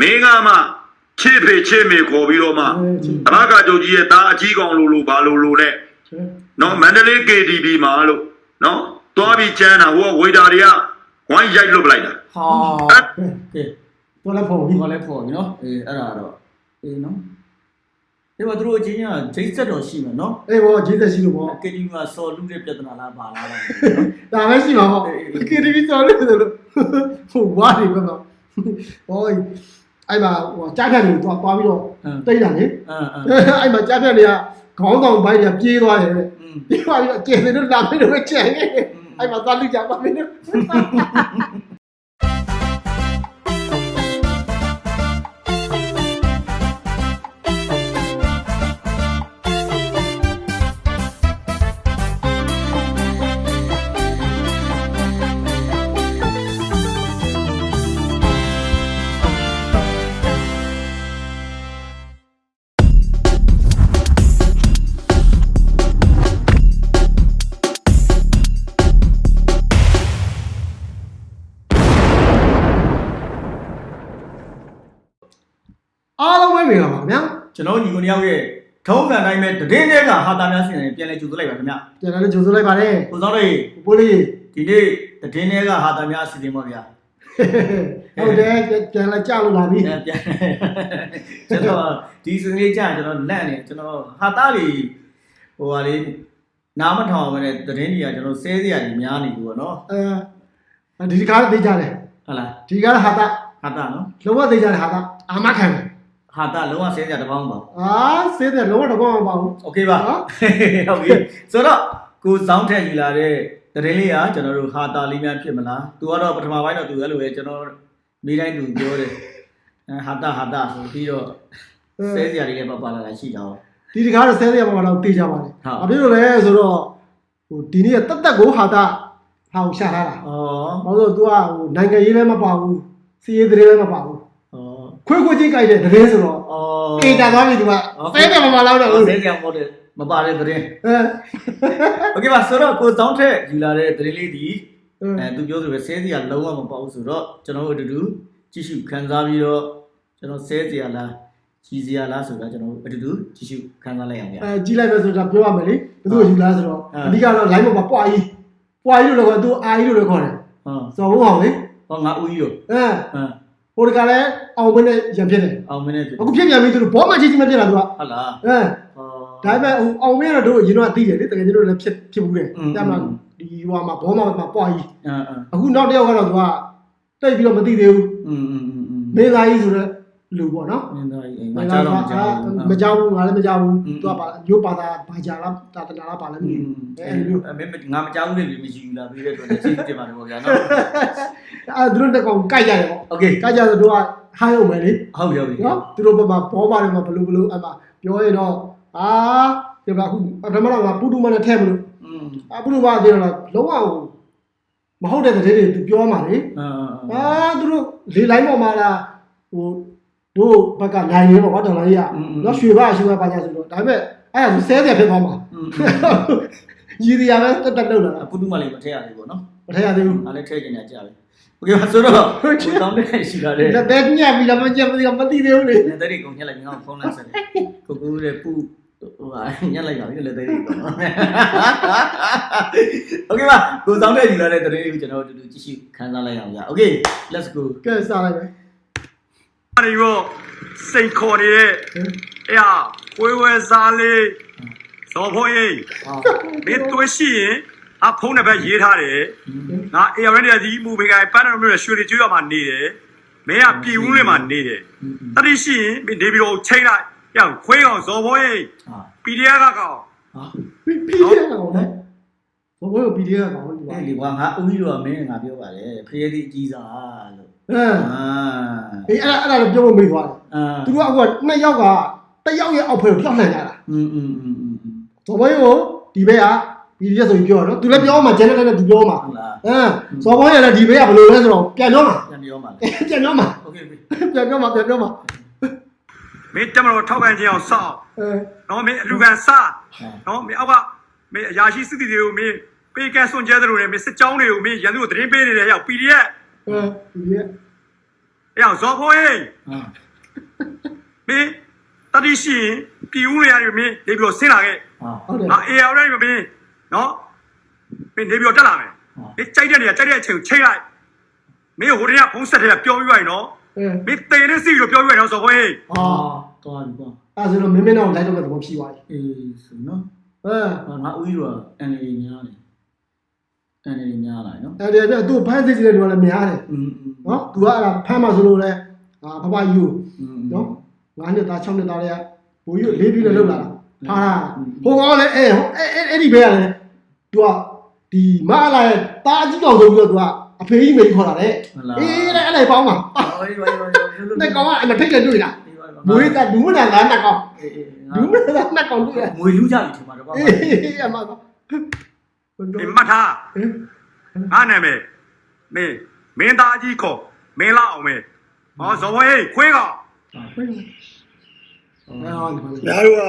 မင်းကမှချစ်ဖေချစ်မေခေါ်ပြီးတော့မှအဲချစ်အဘကကြုတ်ကြီးရဲ့သားအကြီးကောင်လိုလိုဘာလိုလိုနဲ့ချစ်နော်မန္တလေး KTV မှာလို့နော်သွားပြီးကျန်းတာဟိုကဝေတာတွေကဝိုင်းရိုက်လွတ်ပလိုက်တာဟာကဲတော့လည်းဖို့ပြီဒီကလည်းပေါ်ပြီနော်အေးအဲ့ဒါတော့အေးနော်ဒီမှာသူတို့အချင်းချင်းကဂျိတ်ဆက်တော်ရှိမှာနော်အေးဘောဂျေးသက်ရှိလို့ဘောကတီမှာစော်လူတဲ့ပြဿနာလားပါလားလားဒါပဲရှိမှာပေါ့ KTV တော်လို့ဆိုလို့ဟိုဝါနေကတော့ဟို အဲ့မှာဟိုကြားဖြတ်နေတော့သွားပြီးတော့တိတ်တာလေအင်းအင်းအဲ့မှာကြားဖြတ်နေကခေါင်းဆောင်ပိုင်းကပြေးသွားတယ်တဲ့อืมဒီမှာပြီးတော့ကျေစင်တို့လာပြီးတော့ကျန်နေအဲ့မှာသွားလူကြပါမင်းတို့ ပဲမြင်လာပါခင်ဗျာကျွန်တော်ညီကိုနှစ်ယောက်ရဲ့ထုံးစံတိုင်းပဲတည်င်းတဲ့ကဟာတာများစီနေပြန်လဲကြိုသွလိုက်ပါခင်ဗျပြန်လာလို့ကြိုဆိုလိုက်ပါတယ်ကိုစောလေးပိုးလေးဒီနေ့တည်င်းတဲ့ကဟာတာများစီစဉ်ပါဗျာဟုတ်တယ်ပြန်လာကြလို့လာပြီပြန်ပြန်ကျွန်တော်ဒီစနေကျရင်ကျွန်တော်လန့်နေကျွန်တော်ဟာတာလေးဟိုဟာလေးနားမထောင်ဘဲနဲ့တည်င်းတွေကကျွန်တော်ဆဲစရာကြီးများနေပြီပေါ့နော်အဲဒီဒီကားသိကြတယ်ဟုတ်လားဒီကားဟာတာဟာတာနော်လုံးဝသိကြတယ်ဟာတာအာမခံတယ် ဟာတာလုံးဝဆဲစရာတစ်ပေါင်းပါ အာစေးတယ်လုံးဝတော့မပါဘူး โอเคပါ နော် ဟုတ်ပြီဆိုတော့ကိုစောင်းထက်ယူလာတဲ့တရင်လေးကကျွန်တော်တို့ဟာတာလေးများဖြစ်မလားသူကတော့ပထမပိုင်းတော့သူအဲ့လိုပဲကျွန်တော်မိတိုင်းသူပြောတယ်အဲဟာတာဟာတာဆိုပြီးတော့ဆဲစရာလေးလည်းပပလာလာရှိကြအောင် ဒီဒီကားတော့ဆဲစရာပါတော့သိကြပါတယ် ဟုတ် ဘာဖြစ်လို့လဲဆိုတော့ဟိုဒီနေ့ကတက်တက်ကိုဟာတာဟာကိုရှာထားတာ ဩ ဘာလို့လဲသူကဟိုနိုင်ငံရေးလည်းမပါဘူးစီးရေးသတင်းလည်းမပါဘူး ဩ ခွေးခွေးချင်းကြိုက်တဲ့တရင်ဆိုတော့အော် အေးတာသွားပြီဒီမှာဟုတ်ကဲ့ ဖဲတယ်မမလောက်တော့ဘူး ဆက်ရမော်ဒယ်မပါတဲ့သတင်း Okay ပါဆိုတော့ကိုစောင်းထက်ယူလာတဲ့သတင်းလေးဒီအင်း အဲသူပြောဆိုပဲဆဲစရာလုံးဝမပေါ့ဘူးဆိုတော့ကျွန်တော်တို့အတူတူကြည့်ရှုခံစားပြီးတော့ကျွန်တော်ဆဲစရာလားကြီးစရာလားဆိုတာကျွန်တော်တို့အတူတူကြည့်ရှုခံစားလိုက်အောင်ဗျာ အဲကြီးလိုက်ပဲဆိုတာပြောရမယ်လေဘယ်သူ့ကိုယူလားဆိုတော့အဓိကတော့ line ပေါ်မှာပွားကြီးပွားကြီးလို့လည်းခေါ်တယ်သူအာကြီးလို့လည်းခေါ်တယ်ဟုတ်ဆိုတော့ဟုတ်အောင်လေဟောငါဦးကြီးရောအဲဟမ်တကလည်းအောင်မင်းနဲ့ရံဖြစ်တယ် အောင်မင်းနဲ့ဖြစ် အခုဖြစ်ပြန်ပြီသူတို့ဘောမကြီးကြီးမဖြစ်လာသူက ဟုတ်လား အဲ ဟော ဒါပေမဲ့ဟိုအောင်မင်းကတော့တို့အရင်တော့သိတယ်လေတကယ်တို့လည်းဖြစ်ဖြစ်ဘူးတယ် อืม တမလားဒီဟိုမှာဘောမမှာပွားကြီး အင်းအင်း အခုနောက်တစ်ယောက်ကတော့သူကတိတ်ပြီးတော့မသိသေးဘူး อืมอืมอืมอืม မင်းသားကြီးဆိုတဲ့ လူပေါ့နော် မင်းသားကြီးအိမ်မှာကြားတော့မကြားဘူး မကြောက်ဘူးငါလည်းမကြောက်ဘူး อืม သူကပါရုပ်ပါတာဘာကြာလားတာတနာလားပါလဲမသိဘူး အဲမင်းငါမကြားဘူးလေလူမရှိဘူးလားပြီးတဲ့အတွက်လည်းသိတယ်ပါတယ်ပေါ့ဗျာနော် အဲသူတို့တက်ကောင်ကြိုက်ကြတယ်ပေါ့ โอเค ကြိုက်ကြဆိုတော့ဟိုင်းအောင်မယ်လေ ဟုတ်ပြီဟုတ်ပြီ နော်သူတို့ဘက်မှာဘောပါတွေမှာဘလူးဘလူးအမှပြောရင်တော့အာဒီကအခုပထမတော့ကပူတူမနဲ့ထဲမလို့ อืม အပူတူမသေးတော့လုံးဝမဟုတ်တဲ့တဲ့တွေသူပြောမှာလေ အင်း အာသူတို့လေလိုင်းပေါ်မှာလားဟို တို့ဘက်ကနိုင်နေပေါ့ဒေါ်လာကြီးကနော်ရွှေပါရွှေပါပါကြဆိုတော့ဒါပေမဲ့အဲ့ဒါဆဲတယ်ဖြစ်သွားမှာ อืม ရည်ရပဲတက်တက်လောက်လာ ပုတုမလေးမထည့်ရသေးဘူးနော် မထည့်ရသေးဘူး ငါလည်းထည့်ကျင်နေကြပြီโอเคပါဆိုတော့ကိုတောင်းတဲ့ရှိလာတဲ့ လက်သက်ညက်ပြီးတော့မညက်ပြီးတော့မသိသေးဘူးလေ လက်သေးတွေကုန်ညက်လိုက်ပြီးငါဖုန်းလိုက်ဆက်တယ်ကိုကူတဲ့ပူဟိုဟာညက်လိုက်ပါပြီလက်သေးတွေကုန်โอเคပါကိုတောင်းတဲ့ယူလာတဲ့တရေကိုကျွန်တော်တို့တူတူကြည့်ရှုခန်းစားလိုက်အောင်ကြာโอเค let's go ကဲစားလိုက်ပဲ အဲ့ဒီရောစိတ်ခေါ်နေတဲ့အေးဟာဝဲဝဲစားလေးစော်ဖို့ရေးဟာမင်းတွေးရှိရင်အဖုန်းတစ်ဘက်ရေးထားတယ်ငါအေးရတဲ့ဒီမူဘေကပန်းတော်မျိုးရွှေတွေကျွေးရမှာနေတယ်မင်းကပြည်ဦးလေးမှာနေတယ်တတိရှိရင်မင်းနေပြီးတော့ချိန်လိုက်ပြောင်းခွေးကောင်စော်ဖို့ရေးဟာ PDF ကကောင်ဟာပြီးပြီးရအောင်လေဘဘကိုပြီးရအောင်ဒီပါအဲ့လေကွာငါဦးကြီးတို့ကမင်းငါပြောပါတယ်ဖရဲသည့်အကြီးစားလို့ အဲ အာ အေးအဲ့အဲ့ဒါလည်းပြောဖို့မေးသွားတယ် အာ သူတို့ကအခုနှစ်ယောက်ကတစ်ယောက်ရဲ့အောက်ဖက်ကိုဖြောက်လှန်ကြတာ อืมอืมอืมอืม ဇော်ဘွေးကိုဒီဘက်ကပြီးရဆိုပြီးပြောတော့သူလည်းပြောမှဂျန်နယ်နဲ့သူပြောမှ ဟုတ်လား အဲဇော်ဘွေးကလည်းဒီဘက်ကဘယ်လိုလဲဆိုတော့ပြန်ပြောမှ ပြန်ပြောမှာလေ ပြန်ပြောမှ โอเคပြီ ပြန်ပြောမှပြန်ပြောမှ မင်းတက်မတော်ထောက်ခံခြင်းအောင်စောင့် အဲ နော်မင်းအလူခံစား ဟာ နော်မင်းအောက်ကမင်းအရာရှိစစ်တီတွေကိုမင်းပေးကန်းစွန့်ကြဲသလိုနဲ့မင်းစစ်ကြောင်းတွေကိုမင်းရန်သူကိုသတင်းပေးနေတယ်ရောက် PDF အဲဒီရအဲ့အောင်ဇော်ဖိုးဟေးဟာမင်းတတိရှိရင်ပြည်ဦးနေရတယ်မင်းနေပြီးတော့ဆင်းလာခဲ့ဟာဟုတ်တယ်ငါအေရောက်တိုင်းမင်းနော်မင်းနေပြီးတော့တက်လာမယ်ဟုတ်မင်းကြိုက်တဲ့နေရာကြိုက်တဲ့အချိန်ကိုချိန်လိုက်မင်းဟိုတည်းကဖုံးဆက်တဲ့ကပြောပြီးပါရင်နော်အဲမင်းတေနဲ့စီပြီးတော့ပြောပြီးပါရင်နော်ဇော်ဖိုးဟေးဟာသွားပြီကွာအဲဆိုတော့မင်းမင်းတော့လိုက်တော့တဲ့သဘောဖြစ်သွားပြီအေးဆိုနော်အဲဟာငါဦးကြီးတို့ကအန်ရီများတယ် အန်ဒီများလာနော်အဲ့ဒါပြသူ့ဖမ်းသိစေတဲ့လူကလည်းများတယ်อืมနော်သူကအဲ့ဒါဖမ်းမှဆိုလို့လဲအာဖဖယူနော်၅နှစ်သား၆နှစ်သားတွေကဘိုးယူလေးပြီးလည်းလောက်လာတာဖားဟိုကောင်လည်းအဲအဲ့အဲ့ဒီဘဲကလည်းသူကဒီမအလာရဲ့ตาကြီးကောင်ဆိုပြီးတော့သူကအဖေကြီးမေးခေါ်လာတယ်အေးအဲ့အဲ့လိုက်ပေါင်းပါနဲ့ကောင်ကအမထိတ်လည်းတွေ့လားမွေးကဒူးမနာငါးနှစ်ကောင်ဒူးမနာငါးနှစ်ကောင်တွေ့ရမွေလူကြပြီထင်ပါတော့ပါအေးအမကောင် င်းမှတ်ထားငါနာမည်မင်းမင်းသားကြီးခေါ်မင်းလာအောင်မယ်ဟောဇော်ဖိုးဟေးခွေးကောင်အာညာတို့က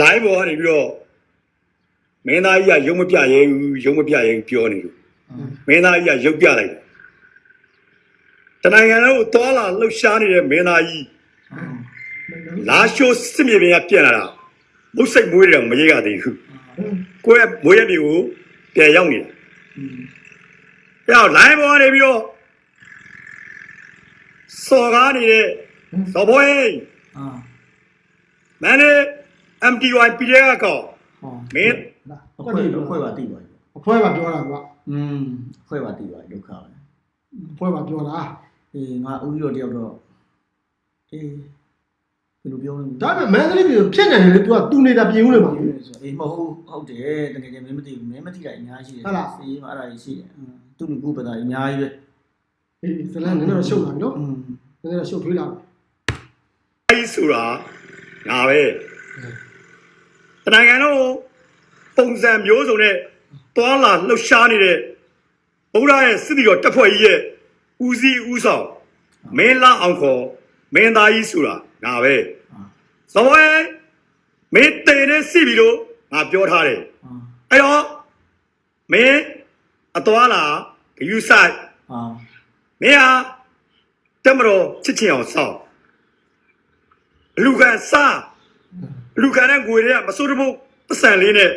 live ပေါ်ကနေပြီးတော့မင်းသားကြီးကရုံမပြရဲဘူးရုံမပြရဲဘူးပြောနေလို့မင်းသားကြီးကရုပ်ပြလိုက်တယ်တနိုင်ငံလုံးကိုသွားလာလှုပ်ရှားနေတဲ့မင်းသားကြီးလာရှိုးစစ်မြေပြင်ကပြန်လာတာမုတ်စိတ်မွေးတယ်မရေးရသေးဘူး ကိုယ့်ရဲ့မွေးရပြည်ကိုပြန်ရောက်နေတာအဲ့တော့ live ပေါ်ကနေပြီးတော့စော်ကားနေတဲ့သော်ဘွေးအာမန်နေ MTY ပြည်ရဲကောဟောမင်းအခွဲအခွဲပါတိပါအဖွဲပါပြောတာကอืมအခွဲပါတိပါဒုက္ခပဲအဖွဲပါပြောတာအေးငါဦးကြီးတို့တယောက်တော့အေး ဘယ်လိုပြောလဲ ဒါပေမဲ့မန္တလေးပြည်ဖြစ်နေတယ်လေ तू ကတူနေတာပြင်ဦးလေမှာ အေးမဟုတ်ဟုတ်တယ်တကယ်ချင်းမင်းမသိဘူးမင်းမသိတာအများကြီးတယ်စီးမအဲ့ဒါကြီးရှိတယ်သူ့လူကူပတာအများကြီးပဲ အေးဇလန်နည်းနည်းတော့ရှုပ်လာပြီနော် อืม နည်းနည်းတော့ရှုပ်ထွေးလာပြီ အဲ့ဒီဆိုတာငါပဲတနိုင်ငံလုံးပုံစံမျိုးစုံနဲ့တွာလာလှုပ်ရှားနေတဲ့ဘုရားရဲ့စစ်တီတော်တပ်ဖွဲ့ကြီးရဲ့ဦးစီးဦးဆောင်မင်းလာအောင်ခေါ်မင်းသားကြီးဆိုတာ ငါပဲသဘောရဲ့မင်းတေနဲ့စီပြီလို့ငါပြောထားတယ်အာအဲ့တော့မင်းအသွားလာဂယူဆိုင်အာမင်းဟာတက်မတော်ချစ်ချင်အောင်စောင့်အလူကန်စားအလူကန်နဲ့ငွေတွေကမစိုးတမို့ပတ်စံလေးနဲ့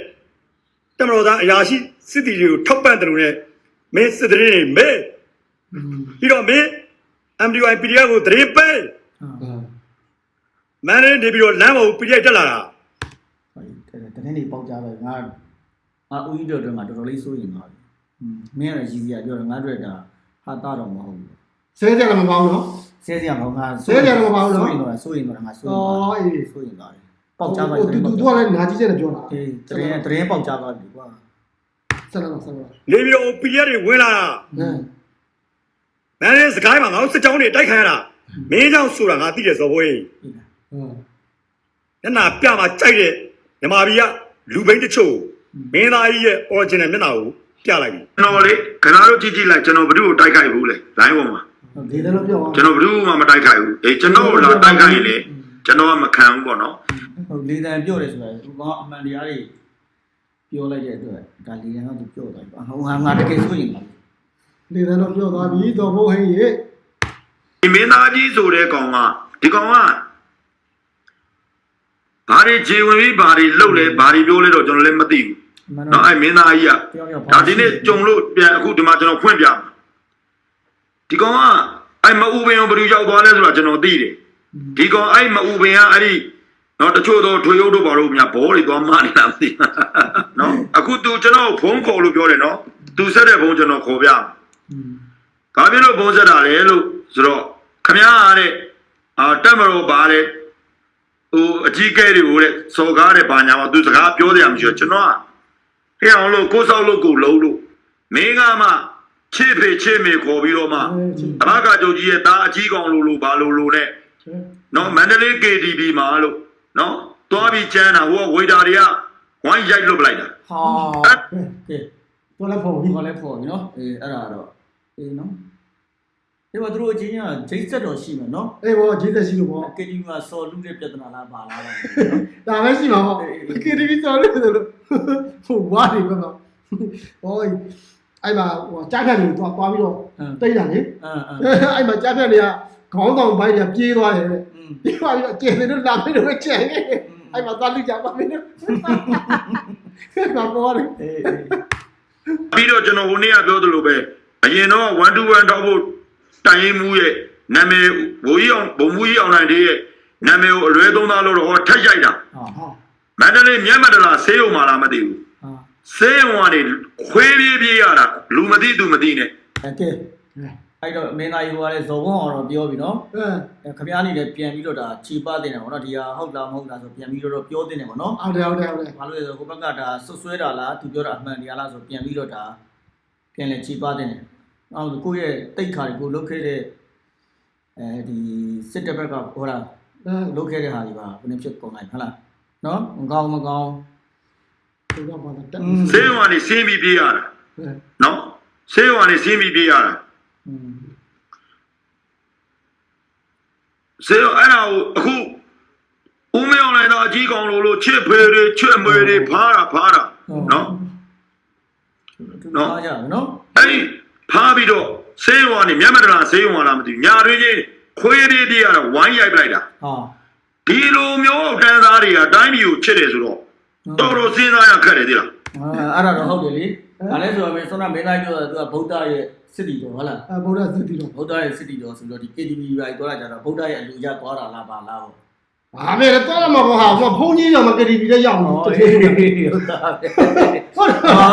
တက်မတော်သားအရာရှိစစ်တီတွေကိုထောက်ပံ့တယ်လို့နဲ့မင်းစစ်တရေတွေမဲอืมပြီးတော့မင်း MDY PDF ကိုတရေပဲအာ မန်နေနေပြီးတော့လမ်းပေါ်ကို PDF တက်လာတာတကယ်နေပေါက်ကြပဲငါငါဦးကြီးတို့တော့ငါတော်တော်လေးစိုးရင်ပါอืมမင်းကလည်းရည်စရာပြောတယ်ငါတို့ကဟာတာတော့မဟုတ်ဘူးဆဲကြလည်းမပေါဘူးနော်ဆဲစရာမဟုတ်ငါဆဲစရာတော့မပါဘူးနော်စိုးရင်တော့စိုးရင်တော့ငါစိုးရင်အော်အေးစိုးရင်တော့ပေါက်ကြပါဟိုတယ်တူတူကလည်းနာကြီးချက်နဲ့ပြောတာအေးတရင်တရင်ပေါက်ကြပါပြီကွာဆက်လာဆက်လာနေပြီးတော့ PDF တွေဝင်လာတာဟမ်မန်နေစကိုင်းမှာငါတို့စစ်ကြောင်းတွေတိုက်ခိုင်းရတာမင်းကြောင့်ဆိုတာငါသိတယ်ဇော်ဘွေးအေးလားဟ မ်မျက်နှာပြမှာကြိုက်တဲ့မြမာပြည်ကလူဘိန်းတချို့မင်းသားကြီးရဲ့ original မျက်နှာကိုပြလိုက်ပြီကျွန်တော်လေခင်ဗျားတို့ကြည့်ကြည့်လိုက်ကျွန်တော်ဘယ်သူ့ကိုတိုက်ခိုက်ဘူးလေ line ပေါ်မှာဟုတ်ဒီတယ်လည်းတော့ပြောပါကျွန်တော်ဘယ်သူ့မှမတိုက်ခိုက်ဘူးအေးကျွန်တော်လာတိုက်ခိုက်ရင်လေကျွန်တော်ကမခံဘူးပေါ့နော်ဟုတ်လေတန်ပြောတယ်ဆိုတာသူကအမှန်တရားတွေပြောလိုက်တဲ့အတွက်ဒါလေတန်ကသူပြောတယ်ဟိုငါငါတကယ်စိုးရင်ပါဒီလည်းတော့ပြောသွားပြီတော့ဘိုးဟင်းရေဒီမင်းသားကြီးဆိုတဲ့ကောင်ကဒီကောင်က ဘာတွေခြေဝင်ပြီးဘာတွေလှုပ်လဲဘာတွေပြောလဲတော့ကျွန်တော်လည်းမသိဘူးမှန်နော်အဲ့မင်းသားကြီးကတယောက်ယောက်ဒါဒီနေ့ကြုံလို့ပြန်အခုဒီမှာကျွန်တော်ဖွင့်ပြမယ်ဒီကောင်ကအဲ့မအူပင်ကိုဘယ်သူရောက်သွားလဲဆိုတာကျွန်တော်သိတယ်ဒီကောင်အဲ့မအူပင်ကအဲ့ဒီနော်တချို့တော့ထွေရုပ်တို့ဘာလို့များဘောတွေသွားမနေတာမသိဘူးနော်အခုသူကျွန်တော်ဖုန်းခေါ်လို့ပြောတယ်နော်သူဆက်တဲ့ဖုန်းကျွန်တော်ခေါ်ပြမယ်อืมဘာဖြစ်လို့ပုံစက်တာလဲလို့ဆိုတော့ခမရတဲ့အာတက်မလို့ပါတဲ့ ဟိုအကြီးကဲတွေကိုတဲ့စော်ကားတဲ့ဘာညာမှာသူစကားပြောတယ်မရှိတော့ကျွန်တော်ကဟဲ့အောင်လို့ကိုယ်ဆောက်လို့ကိုလုံးလို့မင်းကမှချစ်ဖေချစ်မေခေါ်ပြီးတော့မှအဘကကြုတ်ကြီးရဲ့သားအကြီးကောင်လို့လို့ဘာလို့လို့နဲ့နော်မန္တလေး KTV မှာလို့နော်သွားပြီးကျန်းတာဟိုကဝေတာတွေကဝိုင်းရိုက်လွတ်ပလိုက်တာဟာကဲတော့လည်းပေါ့ပြီဒီကလည်းပေါ်ပြီနော်အေးအဲ့ဒါတော့အေးနော် ဒီမှာသူတို့အချင်းကဂျိတ်ဆက်တော်ရှိမှာနော်အေးဘောဂျေးသက်ရှိလို့ပေါ့ကတီမှာစော်လူတဲ့ပြဿနာလားပါလားနော်ဒါပဲရှိမှာပေါ့ KTV ဆော်လို့ဆိုလို့ဟိုဝါနေပါတော့ဟိုအဲ့မှာဟိုကြားဖြတ်နေသွားသွားပြီးတော့အင်းတိတ်တာလေအင်းအင်းအဲ့မှာကြားဖြတ်နေကခေါင်းဆောင်ဘိုင်းကပြေးသွားတယ်တဲ့อืมပြေးသွားပြီးတော့ကျင်းနေတော့လာပြီးတော့ကျန်နေအဲ့မှာသွားလူကြပါမင်းတို့ဘာပေါ်လဲအေးပြီးတော့ကျွန်တော်ဟိုနေ့ကပြောသလိုပဲအရင်တော့1 to 1တောက်ဖို့ တိုင်ရင်မူရဲ့နာမည်ဘိုးကြီးအောင်ဘုံမူကြီးအောင်နိုင်တဲ့နာမည်ကိုအလွဲသုံးသားလို့တော့ဟောထက်ရိုက်တာဟုတ်ဟုတ်မန္တလေးမြတ်မန္တလာဆေးရုံမှာလားမသိဘူးဆေးရုံကနေခွေးပြေးပြေးရတာလူမသိသူမသိနဲ့ဟုတ်ကဲ့အဲ့တော့မင်းသားကြီးဟိုကလည်းဇော်ဘွန်အောင်တော့ပြောပြီနော်အဲခပြားနေလည်းပြန်ပြီးတော့ဒါခြေပတင်တယ်ပေါ့နော်ဒီဟာဟုတ်လားမဟုတ်လားဆိုပြန်ပြီးတော့ပြောတင်တယ်ပေါ့နော်ဟုတ်တယ်ဟုတ်တယ်ဟုတ်တယ်ဘာလို့လဲဆိုကိုဘက်ကဒါဆွဆွဲတာလားသူပြောတာအမှန်တရားလားဆိုပြန်ပြီးတော့ဒါပြန်လည်းခြေပတင်တယ် အော်ကိုယ့်ရဲ့တိတ်ခါတွေကိုလုတ်ခဲ့တဲ့အဲဒီစစ်တပ်ဘက်ကဟောတာအဲလုတ်ခဲ့တဲ့ဟာတွေပါဘယ်နှဖြစ်ကုန်လိုက်ဟုတ်လားနော်မကောင်းမကောင်းဒီတော့ပါတက်ဆေးရုံကနေဆင်းပြီးပြေးရတာအဲနော်ဆေးရုံကနေဆင်းပြီးပြေးရတာอืมဆေးရုံအဲ့ဒါကိုအခုဦးမေအောင်လိုက်တာအကြီးကောင်လို့လို့ချစ်ဖေတွေချစ်အမွေတွေဖားတာဖားတာနော်နော်အားကြနော်အဲ့ဒီ ဖားပြီးတော့ဆေးရုံကနေမြတ်မတလာဆေးရုံကလားမသိဘူးညာတွင်းချင်းခွေးပြေးပြေးရတာဝိုင်းရိုက်ပလိုက်တာဟာဒီလိုမျိုးတန်းသားတွေကတိုင်းပြည်ကိုချစ်တယ်ဆိုတော့တော်တော်စဉ်းစားရခက်တယ်ဒီလားအာအဲ့ဒါတော့ဟုတ်တယ်လေဒါလည်းဆိုတော့မင်းစောနာမင်းသားပြောတာသူကဗုဒ္ဓရဲ့စစ်တီတော်ဟုတ်လားအဲဗုဒ္ဓသတိတော့ဗုဒ္ဓရဲ့စစ်တီတော်ဆိုတော့ဒီ KTV ပဲပြောတာကြတော့ဗုဒ္ဓရဲ့အလူရသွားတာလားပါလားပေါ့ ဟာမေတော့တော့မှာဟာဘုန်းကြီးတော့မကတိပြီးတော့ရောက်နေဟုတ်တယ်ဟုတ်တာပဲဟုတ်တယ်ဟာ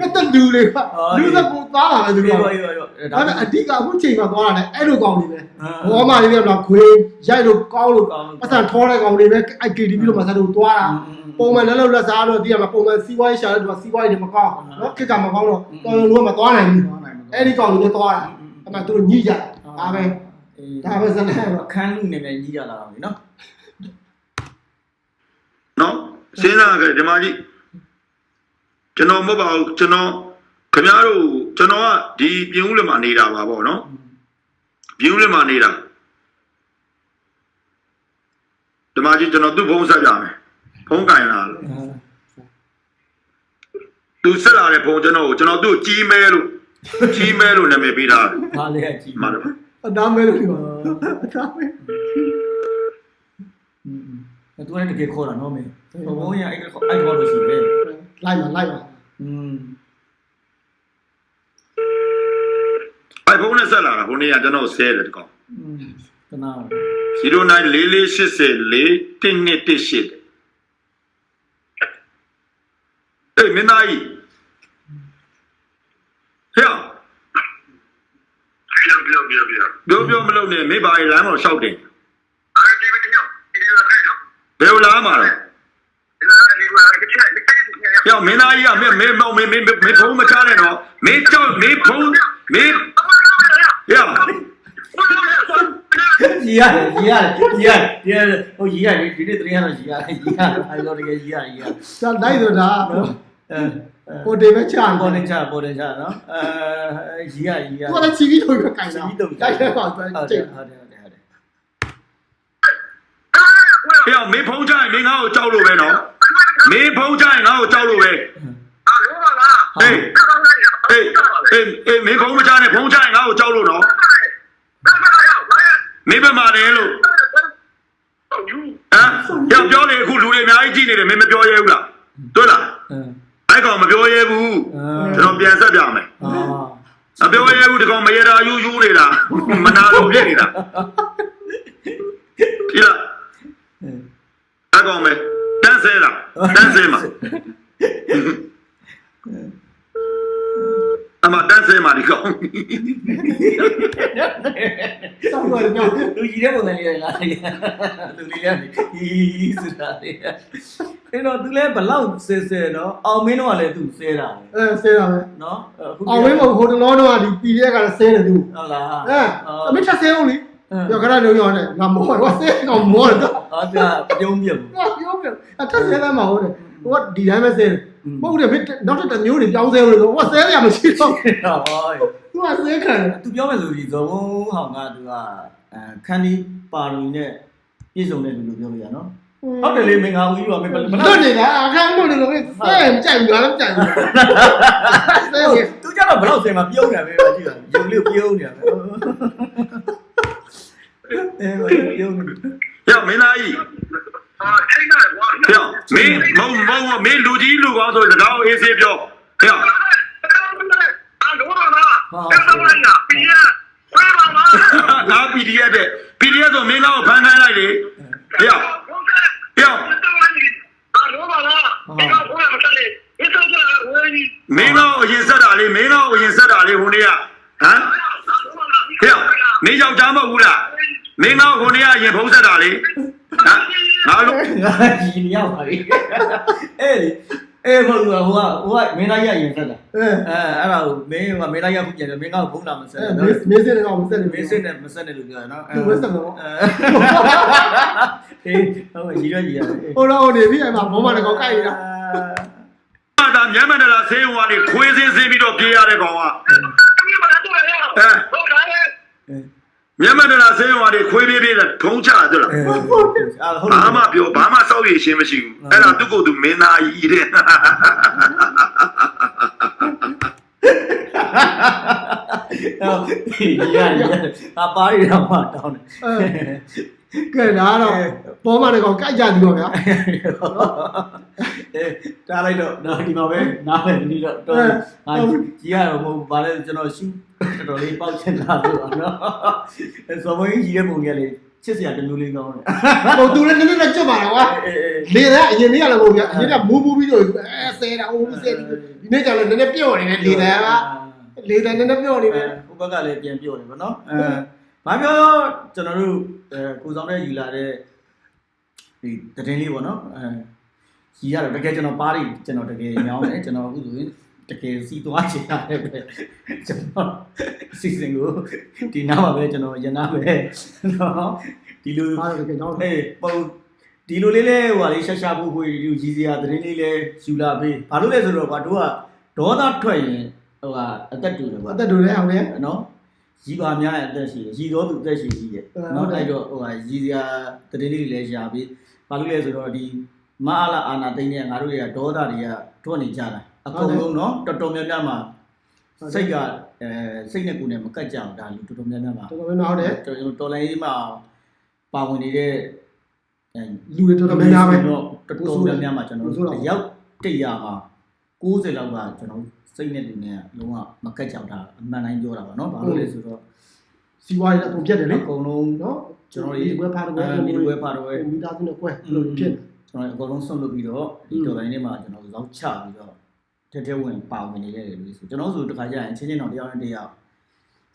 ကတလူလေးကလူကပူသားလာတယ်သူကဒီဒါရောရောရောပေမဲ့အဓိကအခုချိန်မှာသွားတာလည်းအဲ့လိုကောင်းနေပဲအာဘောမလေးကတော့ခွေးရိုက်လို့ကောင်းလို့ပတ်စံထောတဲ့ကောင်တွေပဲအဲ့ KTV လို့မဆက်လို့သွားတာပုံမှန်လည်းလို့လက်စားတော့ဒီကမှာပုံမှန်စီးပွားရေးရှာတဲ့သူကစီးပွားရေးတွေမကောင်းနော်ခက်ကမကောင်းတော့တော်တော်လုံးဝမသွားနိုင်ဘူးအဲ့ဒီကောင်တွေလည်းသွားတာအဲ့မှာသူတို့ညှိကြတာဒါပဲဒါပဲစနေတော့အခန်းလူနေနဲ့ကြီးရလာတော့လေနော် နော်စဉ်းစားကြတယ်ဒီမှာကြီးကျွန်တော်မဟုတ်ပါဘူးကျွန်တော်ခင်ဗျားတို့ကျွန်တော်ကဒီပြင်ဦးလက်မှာနေတာပါပေါ့နော်ပြင်ဦးလက်မှာနေတာဒီမှာကြီးကျွန်တော်သူ့ဖုန်းဆက်ကြမယ်ဖုန်းကင်လာလို့သူဆက်လာတဲ့ဖုန်းကျွန်တော်ကိုကျွန်တော်သူ့ကိုကြီးမဲလို့ကြီးမဲလို့နာမည်ပေးထားတယ်ဘာလဲကြီးမှန်တယ်အသားမဲလို့ဒီမှာအသားမဲอืม သူကလည်းတကယ်ခေါ်တာနော်မင်းဘုံရအဲ့အဲ့ခေါ်လို့ရှိတယ် လိုက်ပါလိုက်ပါ อืม အဲ့ဖုန်းနဲ့ဆက်လာတာဟိုနေ့ကကျွန်တော်ဆဲတယ်တကောင် อืมတနာ 0944804118အေးမင်းသားကြီးဟဲ့ ပြောပြောပြောပြော ပြောပြောမလုပ်နဲ့မိဘကြီးလမ်းပေါ်လျှောက်တယ် ယ်လိုလာမှာလဲဒီလိုဒီလိုကချက်ဒီကိစ္စကိုရဟဲ့မင်းသားကြီးကမင်းမင်းမင်းမင်းမင်းဖုန်းမချနဲ့နော်မင်းကြောက်မင်းဖုန်းမင်းဟဲ့ကြီးရတယ်ကြီးရတယ်ကြီးရတယ်ကြီးရတယ်ဟိုကြီးရတယ်ဒီနေ့တရင်ကတော့ကြီးရတယ်ကြီးရတယ်အဲ့တော့တကယ်ကြီးရတယ်ကြီးရတယ်ဒါလိုက်ဆိုတာနော်အဲကိုတေပဲချာပေါ်တယ်နေချပေါ်နေချနော်အဲကြီးရကြီးရသူကလည်းချီပြီးထုတ်ကြိုင်တာကြီးတော့ကြိုင်တဲ့ကောင်ဟုတ်ကျတယ်င်ဟုတ်တယ်ဟုတ်တယ် ဟုတ်တယ်ဟဲ့မင်းဖုန်းချရင်မင်းငါ့ကိုကြောက်လို့ပဲနော်မင်းဖုန်းချရင်ငါ့ကိုကြောက်လို့ပဲအားလုံးပါလားဟေးဟေးဟေးဟေးမင်းဖုန်းမချနဲ့ဖုန်းချရင်ငါ့ကိုကြောက်လို့နော်မင်းဘယ်မှာလဲလို့ဟုတ်ယူဟမ်ကြောက်ပြောနေအခုလူတွေအများကြီးကြည့်နေတယ်မင်းမပြောရဲဘူးလားတွေ့လားအဲအဲ့ကောင်မပြောရဲဘူးအာကျွန်တော်ပြန်ဆက်ပြမယ်အာမပြောရဲဘူးဒီကောင်မရတာယူယူနေတာမနာလို့ပြစ်နေတာဒီလား အဲ့ကောင်မဲတန်းဆဲတာတန်းဆဲမှာအမတန်းဆဲမှာဒီကောင်စောက်တော့ကြောက်လူကြီးတဲ့ပုံစံလေးလားလူလေးလည်းဒီဆိုတာလေအဲ့တော့သူလည်းဘလောက်ဆဲဆဲနော်အောင်မင်းတော့လည်းသူဆဲတာအဲဆဲတာပဲနော်အခုအောင်မင်းမဟိုတလောတော့ဒီပီရဲကလည်းဆဲတယ်သူဟုတ်လားအဲအမေထဆဲအောင်လေပြောခရလုံးရောနဲ့ငါမောတော့ဆဲကောင်မောတော့ ဟာပြပြုံးပြတ်ဘူးငါပြောပြအထက်ဆဲသားမှာဟုတ်တယ်ဟိုကဒီတိုင်းပဲဆဲတယ်မဟုတ်တယ်မင်းနောက်တစ်မျိုးတွေပြောင်းဆဲလို့ဟိုကဆဲရမရှိတော့ဟောသူကဆဲခံတယ်သူပြောမယ်ဆိုပြီးဇော်ဘုံဟောင်ကသူကအဲခန်းဒီပါရီနဲ့ပြည့်စုံတဲ့လူလို့ပြောလို့ရနော်ဟုတ်တယ်လေမင်္ဂလာဦးကြီးပါမင်းဘယ်လွတ်နေတာအခန်းလွတ်နေလို့ဆဲကြိုက်ကြလားကြိုက်ဘူးဆဲရသူကြောကတော့ဘယ်တော့စင်မှာပြုံးနေပဲကြည့်ရရုပ်လေးပြုံးနေပဲအဲပြုံးနေ ဟဲ့မင်းသားကြီးအာထိတ်နေကွာဟဲ့မင်းမုံမုံမင်းလူကြီးလူကောင်းဆိုတကောင်းအေးဆေးပြောဟဲ့အာလောပါလားအဲ့ဒါလိုက်ရပြည့်ရဆွဲပါလားငါ PDF တဲ့ PDF ဆိုမင်းကောင်းကိုဖမ်းခိုင်းလိုက်လေဟဲ့ဟဲ့အာလောပါလားဒီကဘုရားမဆက်လေဒီတော့ကဝေးကြီးမင်းကောင်းကိုအရင်ဆက်တာလေမင်းကောင်းကိုအရင်ဆက်တာလေဟိုနေ့ကဟမ်ဟဲ့မင်းယောက်ျားမဟုတ်ဘူးလား မင်းကောင်းကိုဟိုနေ့ကအရင်ဖုံးဆက်တာလေဟမ်ငါလို့ငါကြီးရောက်ပါပြီအဲ့လေအဲ့ဘုရားဟိုကဟိုကမင်းသားရရင်ဆက်တာအဲအဲအဲ့ဒါကိုမင်းကမင်းသားရခုပြန်တယ်မင်းကဘုံလာမဆက်အဲဘူးမေးမေးစင်းတော့မစက်နေမင်းစစ်နဲ့မဆက်နဲ့လို့ပြောရနော်သူဝက်စက်တော့အေးဟုတ်ကြီးရကြီးရဟိုတော့နေပြီအဲ့မှာဘောမတကောင်ကိုက်နေတာဒါမျက်မှန်တလားဆေးရုံကနေခွေးစင်းစင်းပြီးတော့ပြေးရတဲ့ကောင်ကဒီမှာတော့ရဟုတ်တယ် မျက်မှန်တလားဆေးရုံကနေခွေးပြေးပြေးတယ်ထုံးချတယ်လားအာဟုတ်တယ်ဘာမှပြောဘာမှစောက်ရည်ရှင်းမရှိဘူးအဲ့ဒါသူ့ကိုယ်သူမင်းသားကြီးတဲ့ဟုတ်ဒီရရအပါရီတော့မှတောင်းတယ် ကဲဒါကတော့ဘောမတကောင်ကိုက်ကြပြီတော့ဗျာအဲတားလိုက်တော့တော့ဒီမှာပဲနားပဲဒီတော့တော့ငါကြီးရတော့မဟုတ်ဘာလဲကျွန်တော်ရှူတော်တော်လေးပေါက်ချင်တာလို့နော်အဲဆိုမင်းကြီးရဲ့ပုံကြီးလေချစ်စရာတမျိုးလေးကောင်းတယ်ဟိုသူလည်းနည်းနည်းနဲ့ကြွတ်ပါတော့ကွာအေးအေးလေတဲ့အရင်နေ့ကလည်းမဟုတ်ဗျာအရင်ကမူးမူးပြီးတော့အဲဆဲတာဟိုဆဲဒီနေ့ကျတော့နည်းနည်းပြော့နေတယ်လေတဲ့ကလေတဲ့နည်းနည်းပြော့နေတယ်ဟိုဘက်ကလည်းပြန်ပြောတယ်ဗောနော်အဲ ဘာပြောကျွန်တော်တို့အဲကိုဆောင်တဲ့ယူလာတဲ့ဒီတည်င်းလေးဗောနော်အဲကြီးရတော့တကယ်ကျွန်တော်ပါးရီကျွန်တော်တကယ်ညောင်းတယ်ကျွန်တော်အခုဆိုရင်တကယ်စီသွားချင်တာလည်းပဲကျွန်တော်စီစဉ်ကိုဒီနားမှာပဲကျွန်တော်ရနာပဲနော်ဒီလိုအားတော့တကယ်ကြောင်းဟေးပုံဒီလိုလေးလဲဟိုဟာလေးရှာရှာဖို့ကိုဒီကြီးစရာတရင်လေးလဲယူလာပေးဘာလို့လဲဆိုတော့ကွာတို့ကဒေါသထွက်ရင်ဟိုဟာအသက်တူတယ်ကွာအသက်တူတယ်အောင်လေနော် ရီပါများရဲ့အသက်ရှိတယ်ရီတော်သူအသက်ရှိရှိရဲ့နော်အဲ့တော့ဟိုဟာရီစရာတရင်လေးတွေလဲရှာပေးဘာလို့လဲဆိုတော့ဒီမအားလာအာနာသိမ့်တဲ့ငါတို့တွေကဒေါသတွေကထွက်နေကြတာအကုန်လုံးနော်တော်တော်များများမှာစိတ်ကအဲစိတ်နဲ့ကိုယ်နဲ့မကတ်ကြအောင်ဒါလူတော်တော်များများမှာတော်တော်များများဟုတ်တယ်ကျွန်တော်တော်လိုင်းလေးမှာပါဝင်နေတဲ့အဲလူတွေတော်တော်များများပဲတော့တော်တော်များများမှာကျွန်တော်တို့အယောက်100မှာ90လောက်ကကျွန်တော် စိတ်နဲ့လူနဲ့ကလုံးဝမကတ်ကြောက်တာအမှန်တိုင်းပြောတာပါနော်ဘာလို့လဲဆိုတော့စီဝါရအကုန်ပြတ်တယ်လေအကုန်လုံးနော်ကျွန်တော်ဒီကွဲဖားတော့ဒီကွဲဖားတော့မိသားစုနဲ့ကွဲလို့ဖြစ်ကျွန်တော်အကုန်လုံးဆွန့်လွတ်ပြီးတော့ဒီတော်တိုင်းထဲမှာကျွန်တော်ရောက်ချပြီးတော့ထဲထဲဝင်ပါဝင်နေရတယ်လို့ဆိုကျွန်တော်ဆိုတခါကျရင်ချင်းချင်းတော့တရားနဲ့တရား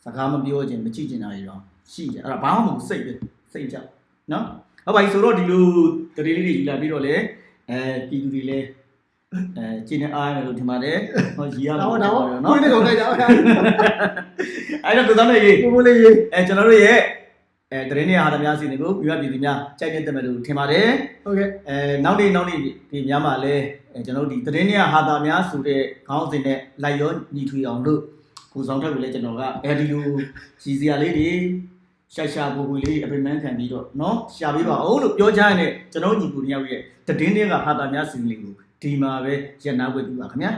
စကားမပြောခြင်းမကြည့်ခြင်းတာတွေတော့ရှိကြအဲ့ဒါဘာမှမဟုတ်စိတ်ပဲစိတ်ကြောက်နော်ဟုတ်ပါပြီဆိုတော့ဒီလိုတရေလေးတွေယူလာပြီးတော့လေအဲပြည်သူတွေလည်း အဲကျင်းနေအားမယ်လို့ထင်ပါတယ်ဟောရီရ ဒါ တော့ တော့ဒါ နော် တော့ကိုယ်နဲ့ကောင်ကြိုက်တာ အဲ့တော့ကိုစောင်းနေရေး ကိုမိုးလေးရေ အဲကျွန်တော်တို့ရဲ့အဲတရင်နေဟာသမားစီတွေကိုပြပြပြည်သူများကြိုက်နေတဲ့တယ်လို့ထင်ပါတယ် ဟုတ်ကဲ့ အဲနောက်နေ့နောက်နေ့ဒီများမှာလဲအဲကျွန်တော်တို့ဒီသတင်းတွေကဟာတာများဆိုတဲ့ခေါင်းစဉ်နဲ့လိုက်ရောညီထွေအောင်လို့ကိုဆောင်ထက်ကိုလည်းကျွန်တော်ကအဲဒီလိုကြီးစရာလေးတွေရှာရှာပူပူလေးအပင်ပန်းခံပြီးတော့เนาะရှာပေးပါအောင်လို့ပြောချင်တဲ့ကျွန်တော်ညီကိုတယောက်ရဲ့သတင်းတွေကဟာတာများစီလေးကို ဒီမှာပဲရန်နာဝတ်တူပါခင်ဗျာ